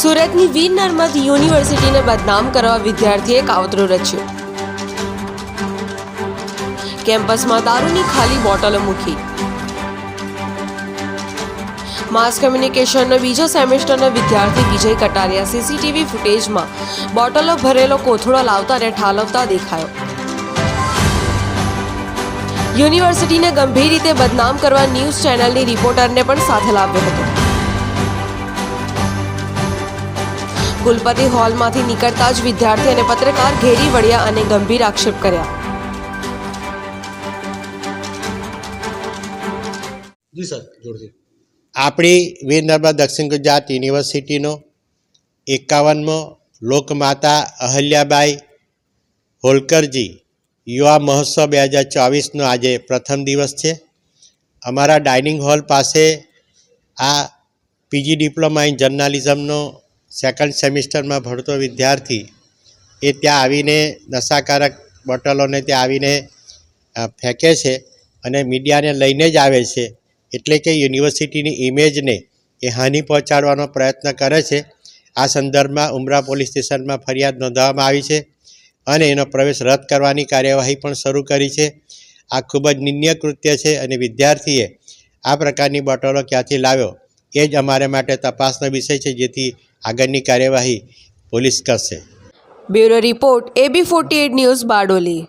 સુરતની વીર નર્મદ યુનિવર્સિટીને બદનામ કરવા વિદ્યાર્થીએ કાવતરું રચ્યું. કેમ્પસમાં દારૂની ખાલી બોટલો મૂકી. માસ કમ્યુનિકેશનનો બીજો સેમેસ્ટરનો વિદ્યાર્થી વિજય કટારિયા સીસીટીવી ફૂટેજમાં બોટલો ભરેલો કોથળો લાવતા અને ઠાલવતા દેખાયો. યુનિવર્સિટીને ગંભીર રીતે બદનામ કરવા ન્યૂઝ ચેનલની રિપોર્ટરને પણ સાથે લાવ્યો હતો. કુલપતિ હોલમાંથી નીકળતા જ વિદ્યાર્થી અને પત્રકાર ઘેરી વળ્યા અને ગંભીર આક્ષેપ કર્યા. જી સર જોરથી. આપણી વીર નર્મદા દક્ષિણ ગુજરાત યુનિવર્સિટીનો એકાવનમો લોકમાતા અહલ્યાબાઈ હોલકરજી યુવા મહોત્સવ બે હજાર ચોવીસનો આજે પ્રથમ દિવસ છે. અમારા ડાઇનિંગ હોલ પાસે આ પીજી ડિપ્લોમા ઇન જર્નાલિઝમનો સેકન્ડ સેમિસ્ટરમાં ભણતો વિદ્યાર્થી એ ત્યાં આવીને નશાકારક બોટલોને ત્યાં આવીને ફેંકે છે અને મીડિયાને લઈને જ આવે છે. એટલે કે યુનિવર્સિટીની ઇમેજને એ હાનિ પહોંચાડવાનો પ્રયત્ન કરે છે. આ સંદર્ભમાં ઉમરા પોલીસ સ્ટેશનમાં ફરિયાદ નોંધવામાં આવી છે અને એનો પ્રવેશ રદ કરવાની કાર્યવાહી પણ શરૂ કરી છે. આ ખૂબ જ નિન્ય કૃત્ય છે અને વિદ્યાર્થીએ આ પ્રકારની બોટલો ક્યાંથી લાવ્યો એ જ અમારે માટે તપાસનો વિષય છે જેથી આગળની કાર્યવાહી પોલીસ કરશે. Bureau report AB forty news Bardoli.